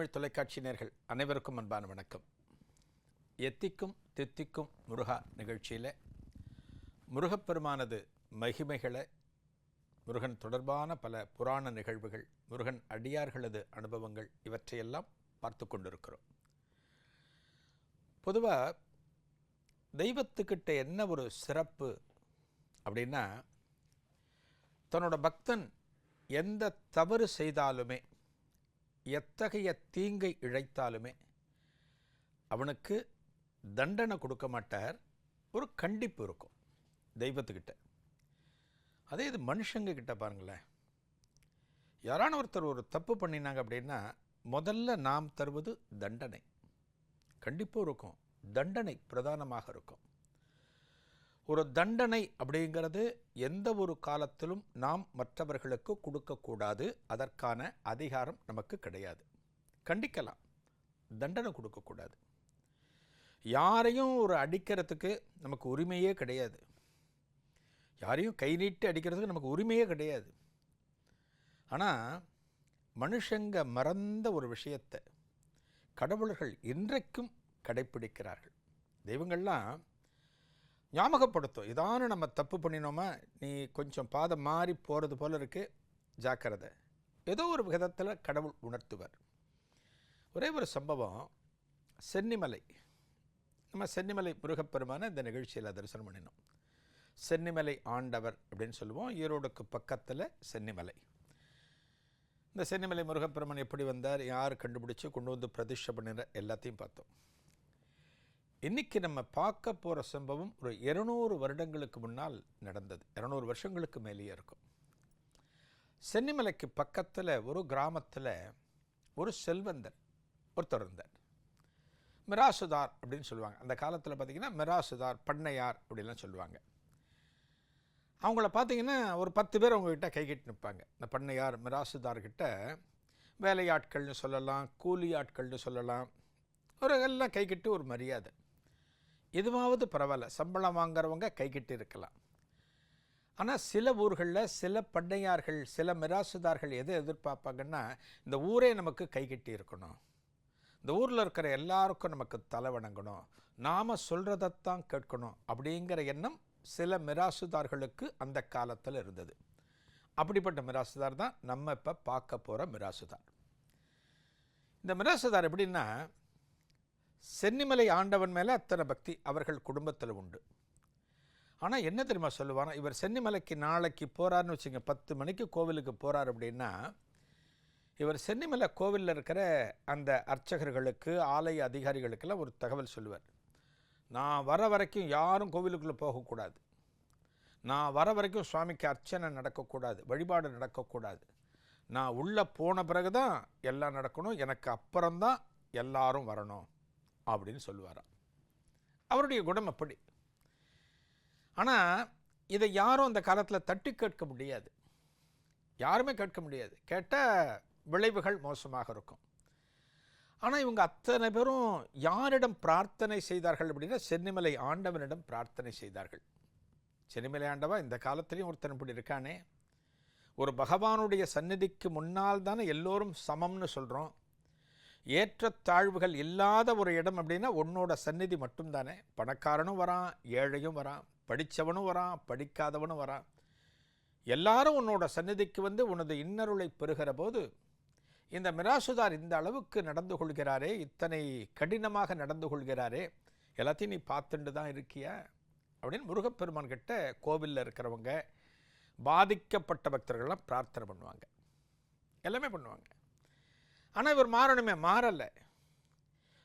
தமிழ் தொலைக்காட்சி நேர்கள் அனைவருக்கும் அன்பான வணக்கம். எத்திக்கும் தித்திக்கும் முருகா நிகழ்ச்சியில் முருகப்பெருமானது மகிமைகளை முருகன் தொடர்பான பல புராண நிகழ்வுகள் முருகன் அடியார்களது அனுபவங்கள் இவற்றையெல்லாம் பார்த்து கொண்டிருக்கிறோம். பொதுவாக தெய்வத்துக்கிட்ட என்ன ஒரு சிறப்பு அப்படின்னா தன்னோட பக்தன் எந்த தவறு செய்தாலுமே எத்தகைய தீங்கை இழைத்தாலுமே அவனுக்கு தண்டனை கொடுக்க மாட்டார். ஒரு கண்டிப்பு இருக்கும் தெய்வத்துக்கிட்ட. அதே இது மனுஷங்க கிட்ட பாருங்களேன். யாரான ஒருத்தர் ஒரு தப்பு பண்ணினாங்க அப்படின்னா முதல்ல நாம் தருவது தண்டனை. கண்டிப்பாக இருக்கும் தண்டனை பிரதானமாக இருக்கும். ஒரு தண்டனை அப்படிங்கிறது எந்த ஒரு காலத்திலும் நாம் மற்றவர்களுக்கு கொடுக்கக்கூடாது. அதற்கான அதிகாரம் நமக்கு கிடையாது. கண்டிக்கலாம். தண்டனை கொடுக்கக்கூடாது. யாரையும் ஒரு அடிக்கிறதுக்கு நமக்கு உரிமையே கிடையாது. யாரையும் கை நீட்டு அடிக்கிறதுக்கு நமக்கு உரிமையே கிடையாது. ஆனால் மனுஷங்க மறந்த ஒரு விஷயத்தை கடவுளர்கள் இன்றைக்கும் கடைப்பிடிக்கிறார்கள். தெய்வங்கள்லாம் ஞாபகப்படுத்தும். இதான நம்ம தப்பு பண்ணினோமா? நீ கொஞ்சம் பாதம் மாறி போகிறது போல இருக்கு. ஜாக்கிரதை. ஏதோ ஒரு விதத்தில் கடவுள் உணர்த்துவார். ஒரே ஒரு சம்பவம். சென்னிமலை. நம்ம சென்னிமலை முருகப்பெருமான இந்த நிகழ்ச்சியில் தரிசனம் பண்ணினோம். சென்னிமலை ஆண்டவர் அப்படின்னு சொல்லுவோம். ஈரோடுக்கு பக்கத்தில் சென்னிமலை. இந்த சென்னிமலை முருகப்பெருமன் எப்படி வந்தார்? யார் கண்டுபிடிச்சு கொண்டு வந்து பிரதிஷ்டை பண்ணின? எல்லாத்தையும் பார்த்தோம். இன்னைக்கு நம்ம பார்க்க போகிற சம்பவம் ஒரு இருநூறு வருடங்களுக்கு முன்னால் நடந்தது. இருநூறு வருஷங்களுக்கு மேலேயே இருக்கும். சென்னிமலைக்கு பக்கத்தில் ஒரு கிராமத்தில் ஒரு செல்வந்தர் ஒருத்தர் இருந்தார். மிராசுதார் அப்படின்னு சொல்லுவாங்க. அந்த காலத்தில் பார்த்தீங்கன்னா மிராசுதார் பண்ணையார் அப்படின்லாம் சொல்லுவாங்க. அவங்கள பார்த்தீங்கன்னா ஒரு பத்து பேர் அவங்கக்கிட்ட கை நிற்பாங்க இந்த பண்ணையார் மிராசுதார்கிட்ட வேலையாட்கள்னு சொல்லலாம் கூலி ஆட்கள்னு சொல்லலாம். ஒரு எல்லாம் கை ஒரு மரியாதை. எதுவாவது பரவாயில்ல சம்பளம் வாங்குறவங்க கை கட்டி இருக்கலாம். ஆனால் சில ஊர்களில் சில பண்ணையார்கள் சில மிராசுதார்கள் எதை எதிர்பார்ப்பாங்கன்னா இந்த ஊரே நமக்கு கை கட்டி இருக்கணும். இந்த ஊரில் இருக்கிற எல்லாருக்கும் நமக்கு தலை வணங்கணும். நாம் சொல்கிறதைத்தான் கேட்கணும் அப்படிங்கிற எண்ணம் சில மிராசுதார்களுக்கு அந்த காலத்தில் இருந்தது. அப்படிப்பட்ட மிராசுதார் தான் நம்ம இப்போ பார்க்க போகிற மிராசுதார். இந்த மிராசுதார் எப்படின்னா சென்னிமலை ஆண்டவன் மேலே அத்தனை பக்தி அவர்கள் குடும்பத்தில் உண்டு. ஆனால் என்ன தெரியுமா சொல்லுவானா? இவர் சென்னிமலைக்கு நாளைக்கு போகிறாருன்னு வச்சுங்க பத்து மணிக்கு கோவிலுக்கு போகிறார் அப்படின்னா இவர் சென்னிமலை கோவிலில் இருக்கிற அந்த அர்ச்சகர்களுக்கு ஆலய அதிகாரிகளுக்கெல்லாம் ஒரு தகவல் சொல்லுவார். நான் வர வரைக்கும் யாரும் கோவிலுக்குள்ளே போகக்கூடாது. நான் வர வரைக்கும் சுவாமிக்கு அர்ச்சனை நடக்கக்கூடாது வழிபாடு நடக்கக்கூடாது. நான் உள்ளே போன பிறகு தான் எல்லாம் நடக்கணும் எனக்கு அப்புறம்தான் எல்லாரும் வரணும். அப்படின்னு சொல்லுவாராம். அவருடைய குணம் அப்படி. ஆனால் இதை யாரும் அந்த காலத்தில் தட்டி கேட்க முடியாது. யாருமே கேட்க முடியாது. கேட்டால் விளைவுகள் மோசமாக இருக்கும். ஆனால் இவங்க அத்தனை பேரும் யாரிடம் பிரார்த்தனை செய்தார்கள் அப்படின்னா சென்னிமலை ஆண்டவனிடம் பிரார்த்தனை செய்தார்கள். சென்னிமலை ஆண்டவா இந்த காலத்திலையும் ஒருத்தன் இப்படி இருக்கானே. ஒரு பகவானுடைய சந்நிதிக்கு முன்னால் தானே எல்லோரும் சமம்னு சொல்கிறோம் ஏற்றத்தாழ்வுகள் இல்லாத ஒரு இடம் அப்படின்னா உன்னோட சந்நிதி மட்டும்தானே. பணக்காரனும் வரான் ஏழையும் வரான் படித்தவனும் வரான் படிக்காதவனும் வரான். எல்லாரும் உன்னோட சந்நிதிக்கு வந்து உனது இன்னருளை பெறுகிற போது இந்த மிராசுதார் இந்த அளவுக்கு நடந்து கொள்கிறாரே இத்தனை கடினமாக நடந்து கொள்கிறாரே எல்லாத்தையும் நீ பார்த்துட்டு தான் இருக்கியா அப்படின்னு முருகப்பெருமான் கிட்ட கோவிலில் இருக்கிறவங்க பாதிக்கப்பட்ட பக்தர்கள்லாம் பிரார்த்தனை பண்ணுவாங்க. எல்லாமே பண்ணுவாங்க. ஆனால் இவர் மாறணுமே மாறலை.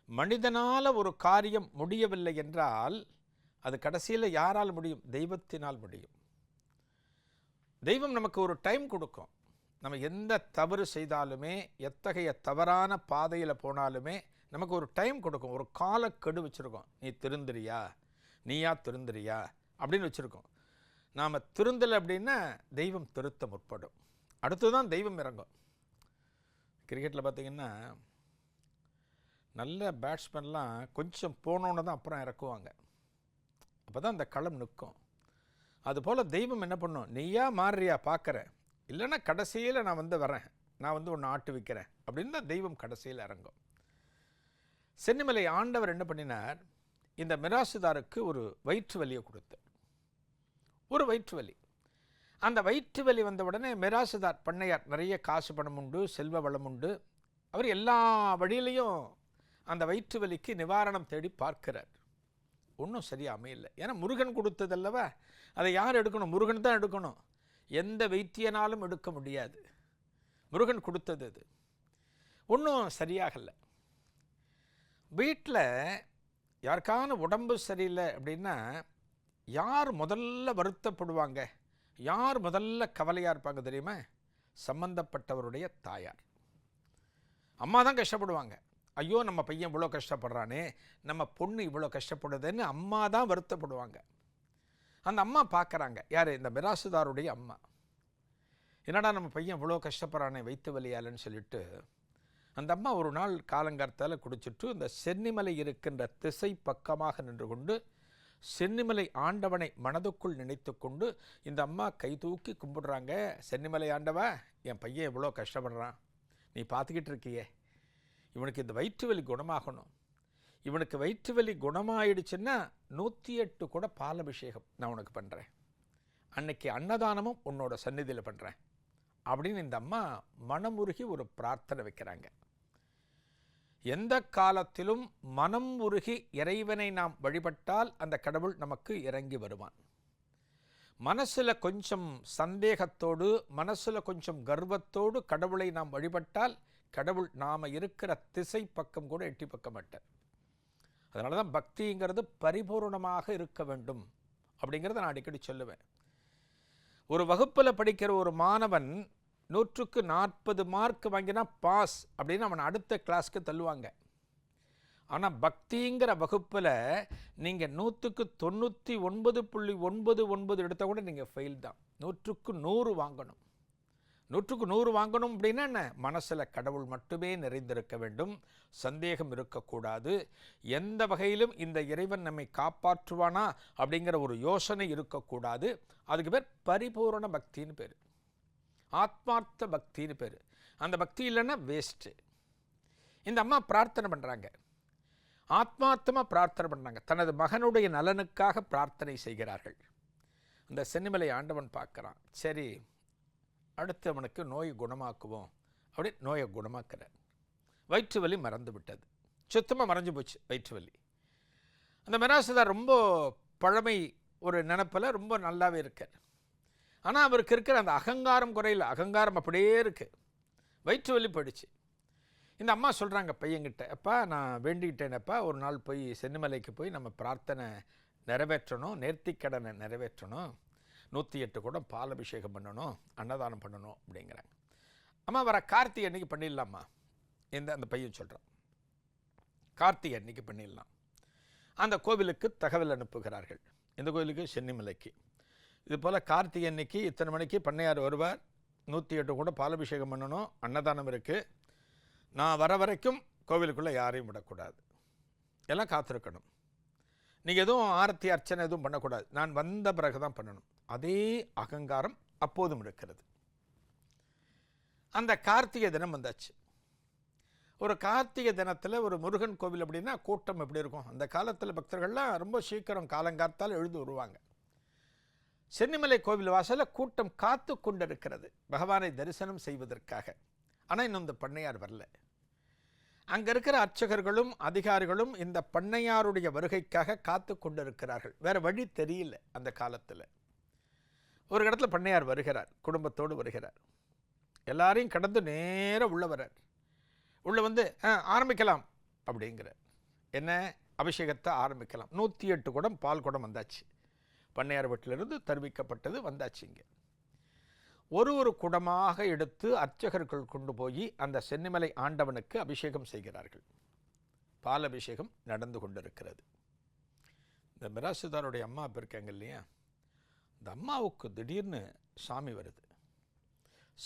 மனிதனால் ஒரு காரியம் முடியவில்லை என்றால் அது கடைசியில் யாரால் முடியும்? தெய்வத்தினால் முடியும். தெய்வம் நமக்கு ஒரு டைம் கொடுக்கும். நம்ம எந்த தவறு செய்தாலுமே எத்தகைய தவறான பாதையில் போனாலுமே நமக்கு ஒரு டைம் கொடுக்கும். ஒரு காலக்கெடு வச்சுருக்கோம். நீ திருந்துறியா? நீயா திருந்துறியா? அப்படின்னு வச்சுருக்கோம். நாம் திருந்தலை அப்படின்னா தெய்வம் திருத்த முற்படும். அடுத்து தான் தெய்வம் இறங்கும். கிரிக்கெட்டில் பார்த்திங்கன்னா நல்ல பேட்ஸ்மேன்லாம் கொஞ்சம் போனோன்னு தான் அப்புறம் இறக்குவாங்க. அப்போ தான் அந்த களம் நிற்கும் அதுபோல் தெய்வம் என்ன பண்ணும்? நீயா மாறுறியா பார்க்குற. இல்லைன்னா கடைசியில் நான் வந்து வரேன். நான் வந்து ஒன்று ஆட்டு விற்கிறேன் அப்படின்னு தான் தெய்வம் கடைசியில் இறங்கும். சென்னிமலை ஆண்டவர் என்ன பண்ணினார்? இந்த மிராசுதாருக்கு ஒரு வயிற்று வலியை கொடுத்தார். ஒரு வயிற்று வலி. அந்த வயிற்று வலி வந்த உடனே மிராசுதார் பண்ணையார் நிறைய காசு பணம் உண்டு செல்வ வளம் உண்டு. அவர் எல்லா வழியிலையும் அந்த வயிற்று வலிக்கு நிவாரணம் தேடி பார்க்கிறார். ஒன்றும் சரியாக அமையல. ஏன்னா முருகன் கொடுத்ததல்லவா? அதை யார் எடுக்கணும்? முருகன் தான் எடுக்கணும். எந்த வைத்தியனாலும் எடுக்க முடியாது. முருகன் கொடுத்தது அது. ஒன்றும் சரியாகலை. வீட்டில் யாருக்கான உடம்பு சரியில்லை அப்படின்னா யார் முதல்ல வருத்தப்படுவாங்க? யார் முதல்ல கவலையாக இருப்பாங்க தெரியுமா? சம்பந்தப்பட்டவருடைய தாயார். அம்மா தான் கஷ்டப்படுவாங்க. ஐயோ நம்ம பையன் இவ்வளோ கஷ்டப்படுறானே நம்ம பொண்ணு இவ்வளோ கஷ்டப்படுதுன்னு அம்மா தான் வருத்தப்படுவாங்க. அந்த அம்மா பார்க்குறாங்க. யார்? இந்த மிராசுதாருடைய அம்மா. என்னடா நம்ம பையன் இவ்வளோ கஷ்டப்படுறானே வைத்து வலியாலன்னு சொல்லிட்டு அந்த அம்மா ஒரு நாள் காலங்கார்த்தால் குடிச்சிட்டு இந்த சென்னிமலை இருக்கின்ற திசை பக்கமாக நின்று கொண்டு சென்னிமலை ஆண்டவனை மனதுக்குள் நினைத்து கொண்டு இந்த அம்மா கை தூக்கி கும்பிடுறாங்க. சென்னிமலை ஆண்டவா என் பையன் இவ்வளோ கஷ்டப்படுறான். நீ பார்த்துக்கிட்டு இருக்கியே. இவனுக்கு இந்த வயிற்று வலி குணமாகணும். இவனுக்கு வயிற்று வலி குணமாயிடுச்சுன்னா நூற்றி எட்டு கூட பாலபிஷேகம் நான் உனக்கு பண்ணுறேன் அன்னைக்கு அன்னதானமும் உன்னோட சந்நிதியில் பண்ணுறேன் அப்படின்னு இந்த அம்மா மனமுருகி ஒரு பிரார்த்தனை வைக்கிறாங்க. எந்த காலத்திலும் மனம் உருகி இறைவனை நாம் வழிபட்டால் அந்த கடவுள் நமக்கு இறங்கி வருவான். மனசில் கொஞ்சம் சந்தேகத்தோடு மனசில் கொஞ்சம் கர்வத்தோடு கடவுளை நாம் வழிபட்டால் கடவுள் நாம் இருக்கிற திசை பக்கம் கூட எட்டி பக்க மாட்டார். அதனால தான் பக்திங்கிறது பரிபூர்ணமாக இருக்க வேண்டும் அப்படிங்கிறத நான் அடிக்கடி சொல்லுவேன். ஒரு வகுப்பில் படிக்கிற ஒரு மாணவன் நூற்றுக்கு நாற்பது மார்க் வாங்கினா பாஸ் அப்படின்னு அவனை அடுத்த கிளாஸ்க்கு தள்ளுவாங்க. ஆனால் பக்திங்கிற வகுப்பில் நீங்கள் நூற்றுக்கு தொண்ணூற்றி ஒன்பது புள்ளி ஒன்பது ஒன்பது எடுத்தால் கூட நீங்கள் ஃபெயில் தான். நூற்றுக்கு நூறு வாங்கணும். நூற்றுக்கு நூறு வாங்கணும் அப்படின்னா என்ன? மனசில் கடவுள் மட்டுமே நிறைந்திருக்க வேண்டும். சந்தேகம் இருக்கக்கூடாது. எந்த வகையிலும் இந்த இறைவன் நம்மை காப்பாற்றுவானா அப்படிங்கிற ஒரு யோசனை இருக்கக்கூடாது. அதுக்கு பேர் பரிபூரண பக்தின்னு பேர். ஆத்மார்த்த பக்தின்னு பேர். அந்த பக்தி இல்லைன்னா வேஸ்ட்டு இந்த அம்மா பிரார்த்தனை பண்ணுறாங்க ஆத்மார்த்தமாக பிரார்த்தனை பண்ணுறாங்க தனது மகனுடைய நலனுக்காக பிரார்த்தனை செய்கிறார்கள். இந்த சென்னிமலை ஆண்டவன் பார்க்குறான். சரி அடுத்து அவனுக்கு நோய் குணமாக்குவோம் அப்படி நோயை குணமாக்குறார். வயிற்று வலி மறந்து விட்டது. சுத்தமாக மறைஞ்சு போச்சு வயிற்று வலி. அந்த மிராசுதார் ரொம்ப பழமை ஒரு நினப்பில் ரொம்ப நல்லாவே இருக்கார். ஆனால் அவருக்கு இருக்கிற அந்த அகங்காரம் குறையில. அகங்காரம் அப்படியே இருக்குது வயிற்று வலி போயிடுச்சு. இந்த அம்மா சொல்கிறாங்க பையன்கிட்ட அப்பா நான் வேண்டிக்கிட்டேனப்பா ஒரு நாள் போய் சென்னிமலைக்கு போய் நம்ம பிரார்த்தனை நிறைவேற்றணும். நேர்த்திக்கடனை நிறைவேற்றணும். நூற்றி எட்டு கூட பால் அபிஷேகம் பண்ணணும். அன்னதானம் பண்ணணும். அப்படிங்கிறாங்க. அம்மா வர கார்த்திகை அன்னைக்கு பண்ணிடலாமா? இந்த அந்த பையன் சொல்கிறான் கார்த்திகை அன்னைக்கு பண்ணிடலாம். அந்த கோவிலுக்கு தகவல் அனுப்புகிறார்கள். இந்த கோவிலுக்கு சென்னிமலைக்கு. இது போல் கார்த்திகை அன்னைக்கு இத்தனை மணிக்கு பண்ணையார் வருவார். நூற்றி எட்டு கூட பாலபிஷேகம் பண்ணணும். அன்னதானம் இருக்குது நான் வர வரைக்கும் கோவிலுக்குள்ளே யாரையும் விடக்கூடாது. எல்லாம் காத்திருக்கணும். நீங்கள் எதுவும் ஆரத்தி அர்ச்சனை எதுவும் பண்ணக்கூடாது. நான் வந்த பிறகு தான் பண்ணணும். அதே அகங்காரம் அப்போதும் இருக்கிறது. அந்த கார்த்திகை தினம் வந்தாச்சு. ஒரு கார்த்திகை தினத்தில் ஒரு முருகன் கோவில் அப்படின்னா கூட்டம் எப்படி இருக்கும்? அந்த காலத்தில் பக்தர்கள்லாம் ரொம்ப சீக்கிரம் காலங்காத்தால் எழுந்து வருவாங்க. சென்னிமலை கோவில் வாசலில் கூட்டம் காத்து கொண்டிருக்கிறது. பகவானை தரிசனம் செய்வதற்காக. ஆனால் இன்னும் இந்த பண்ணையார் வரல. அங்கே இருக்கிற அர்ச்சகர்களும் அதிகாரிகளும் இந்த பண்ணையாருடைய வருகைக்காக காத்து கொண்டிருக்கிறார்கள். வேற வழி தெரியல அந்த காலத்தில். ஒரு இடத்துல பண்ணையார் வருகிறார் குடும்பத்தோடு வருகிறார். எல்லாரையும் கடந்து நேராக உள்ள வர்றார். உள்ள வந்து ஆரம்பிக்கலாம் அப்படிங்கிறார். என்ன? அபிஷேகத்தை ஆரம்பிக்கலாம். நூற்றி எட்டு குடம் பால் குடம் வந்தாச்சு. பண்ணையார் வீட்டிலிருந்து தருவிக்கப்பட்டது வந்தாச்சு இங்கே. ஒரு ஒரு குடமாக எடுத்து அர்ச்சகர்கள் கொண்டு போய் அந்த சென்னிமலை ஆண்டவனுக்கு அபிஷேகம் செய்கிறார்கள். பால் அபிஷேகம் நடந்து கொண்டிருக்கிறது. இந்த மிராசுதாருடைய அம்மா இப்போ இருக்காங்க இல்லையா? இந்த அம்மாவுக்கு திடீர்னு சாமி வருது.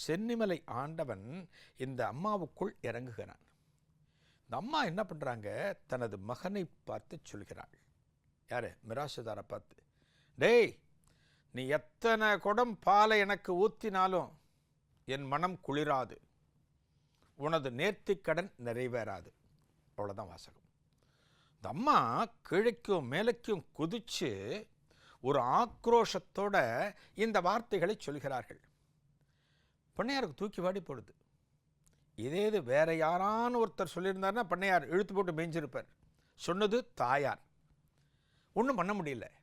சென்னிமலை ஆண்டவன் இந்த அம்மாவுக்குள் இறங்குகிறான். இந்த அம்மா என்ன பண்ணுறாங்க தனது மகனை பார்த்து சொல்கிறாள். யார்? மிராசுதாரை பார்த்து. டேய் நீ எத்தனை குடம் பாலை எனக்கு ஊற்றினாலும் என் மனம் குளிராது. உனது நேர்த்திக்கடன் நிறைவேறாது. அவ்வளோதான் வாசகம். இந்த அம்மா கிழக்கும் மேலைக்கும் குதிச்சு ஒரு ஆக்ரோஷத்தோட இந்த வார்த்தைகளை சொல்கிறார்கள். பண்ணையாருக்கு தூக்கி வாடி போடுது. இதே இது வேற யாரான ஒருத்தர் சொல்லியிருந்தாருன்னா பண்ணையார் இழுத்து போட்டு மேய்ஞ்சிருப்பார். சொன்னது தாயார். ஒன்றும் பண்ண முடியல.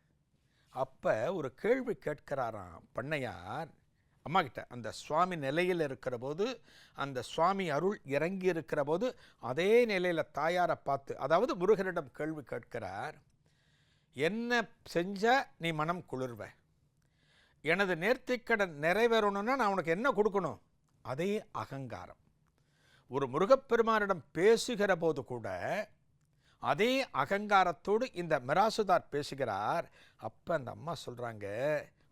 அப்போ ஒரு கேள்வி கேட்கிறாராம் பண்ணையார் அம்மா கிட்ட அந்த சுவாமி நிலையில் இருக்கிற போது அந்த சுவாமி அருள் இறங்கி இருக்கிற போது அதே நிலையில் தாயாரை பார்த்து அதாவது முருகனிடம் கேள்வி கேட்கிறார் என்ன செஞ்சால் நீ மனம் குளிர்வ? எனது நேர்த்திக்கடன் நிறைவேறணும்னா நான் உனக்கு என்ன கொடுக்கணும்? அதே அகங்காரம். ஒரு முருகப்பெருமானிடம் பேசுகிற போது கூட அதே அகங்காரத்தோடு இந்த மிராசுதார் பேசுகிறார். அப்போ அந்த அம்மா சொல்கிறாங்க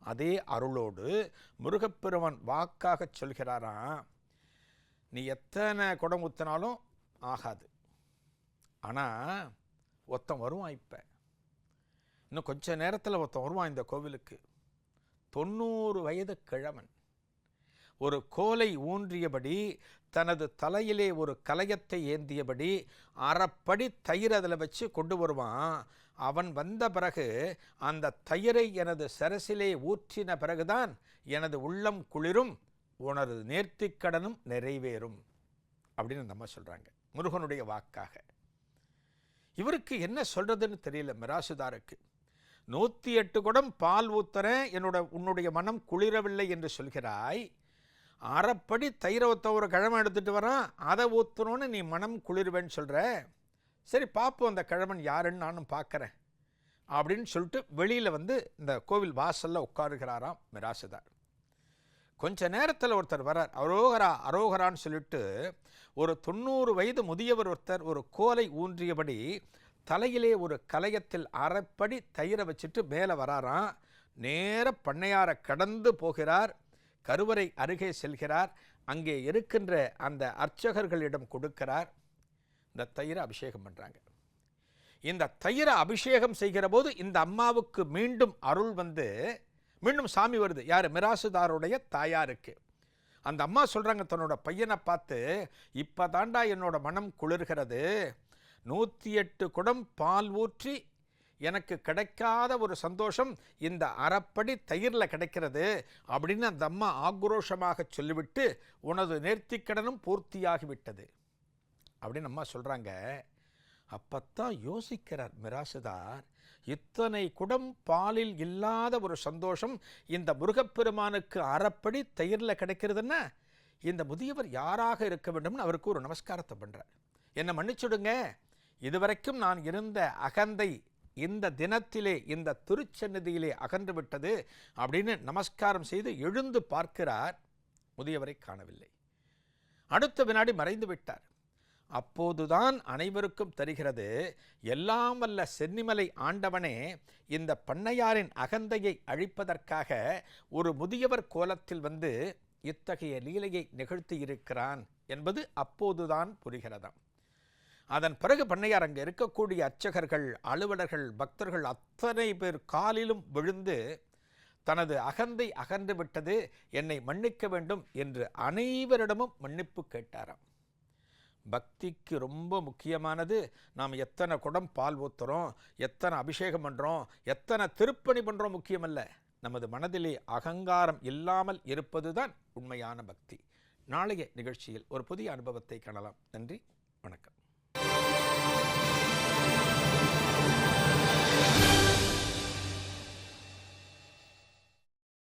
அதே அருளோடு முருகப்பெருமான் வாக்காக சொல்கிறாராம். நீ எத்தனை குடம் ஊற்றினாலும் ஆகாது. ஆனால் ஒருத்தன் வருவான் இப்போ. இன்னும் கொஞ்ச நேரத்தில் ஒருத்தன் வருவான் இந்த கோவிலுக்கு. தொண்ணூறு வயது கிழவன். ஒரு கோலை ஊன்றியபடி தனது தலையிலே ஒரு கலையத்தை ஏந்தியபடி அறப்படி தயிர் அதில் வச்சு கொண்டு வருவான். அவன் வந்த பிறகு அந்த தயிரை எனது சரசிலே ஊற்றின பிறகுதான் எனது உள்ளம் குளிரும் உனது நேர்த்திக்கடனும் நிறைவேறும் அப்படின்னு அந்த அம்மா சொல்கிறாங்க முருகனுடைய வாக்காக. இவருக்கு என்ன சொல்கிறதுன்னு தெரியல மிராசுதாருக்கு. நூற்றி எட்டு குடம் பால் ஊத்துறேன் என்னோட உன்னுடைய மனம் குளிரவில்லை என்று சொல்கிறாய் அறப்படி தயிரை ஒரு கிழமை எடுத்துகிட்டு வரான் அதை ஊற்றணும்னு நீ மனம் குளிர்வேன்னு சொல்கிற சரி பார்ப்போம் அந்த கிழமன் யாருன்னு நானும் பார்க்குறேன் அப்படின்னு சொல்லிட்டு வெளியில் வந்து இந்த கோவில் வாசலில் உட்காருகிறாராம் மிராசுதார். கொஞ்ச நேரத்தில் ஒருத்தர் வரார் அரோகரா அரோகரான்னு சொல்லிட்டு ஒரு தொண்ணூறு வயது முதியவர் ஒருத்தர் ஒரு கோலை ஊன்றியபடி தலையிலே ஒரு கலையத்தில் அரைப்படி தயிரை வச்சுட்டு மேலே வராராம். நேர பண்ணையாரை கடந்து போகிறார். கருவறை அருகே செல்கிறார். அங்கே இருக்கின்ற அந்த அர்ச்சகர்களிடம் கொடுக்கிறார். இந்த தயிரை அபிஷேகம் பண்ணுறாங்க இந்த தயிரை அபிஷேகம் செய்கிற போது இந்த அம்மாவுக்கு மீண்டும் அருள் வந்து மீண்டும் சாமி வருது. யார்? மிராசுதாருடைய தாயாருக்கு. அந்த அம்மா சொல்கிறாங்க தன்னோட பையனை பார்த்து இப்போ தாண்டா என்னோட மனம் குளிர்கிறது. நூற்றி எட்டு குடம் பால் ஊற்றி எனக்கு கிடைக்காத ஒரு சந்தோஷம் இந்த அறப்படி தயிரில் கிடைக்கிறது அப்படின்னு அந்த அம்மா ஆக்ரோஷமாக சொல்லிவிட்டு உனது நேர்த்திக்கடனும் பூர்த்தியாகிவிட்டது அப்படின்னு அம்மா சொல்கிறாங்க அப்பத்தான் யோசிக்கிறார் மிராசுதார் இத்தனை குடம் பாலில் இல்லாத ஒரு சந்தோஷம் இந்த முருகப்பெருமானுக்கு அறப்படி தயிரில் கிடைக்கிறதுன்னா இந்த முதியவர் யாராக இருக்க வேண்டும்னு அவருக்கு ஒரு நமஸ்காரத்தை பண்ணுறார் என்னை மன்னிச்சுடுங்க இதுவரைக்கும் நான் இருந்த அகந்தை இந்த தினத்திலே இந்த திருச்சந்நிதியிலே அகன்று விட்டது அப்படின்னு நமஸ்காரம் செய்து எழுந்து பார்க்கிறார் முதியவரை காணவில்லை. அடுத்த வினாடி மறைந்து விட்டார். அப்போதுதான் அனைவருக்கும் தெரிகிறது எல்லாம் வல்ல சென்னிமலை ஆண்டவனே இந்த பண்ணையாரின் அகந்தையை அழிப்பதற்காக ஒரு முதியவர் கோலத்தில் வந்து இத்தகைய லீலையை நிகழ்த்தியிருக்கிறான் என்பது அப்போதுதான் புரிகிறதாம். அதன் பிறகு பண்ணையார் அங்கே இருக்கக்கூடிய அர்ச்சகர்கள் அலுவலர்கள் பக்தர்கள் அத்தனை பேர் காலிலும் விழுந்து தனது அகந்தை அகன்று விட்டது என்னை மன்னிக்க வேண்டும் என்று அனைவரிடமும் மன்னிப்பு கேட்டாராம். பக்திக்கு ரொம்ப முக்கியமானது நாம் எத்தனை குடம் பால் ஊத்துறோம் எத்தனை அபிஷேகம் பண்ணுறோம் எத்தனை திருப்பணி பண்ணுறோம் முக்கியமல்ல நமது மனதிலே அகங்காரம் இல்லாமல் இருப்பதுதான் உண்மையான பக்தி. நாளைய நிகழ்ச்சியில் ஒரு புதிய அனுபவத்தை காணலாம். நன்றி வணக்கம்.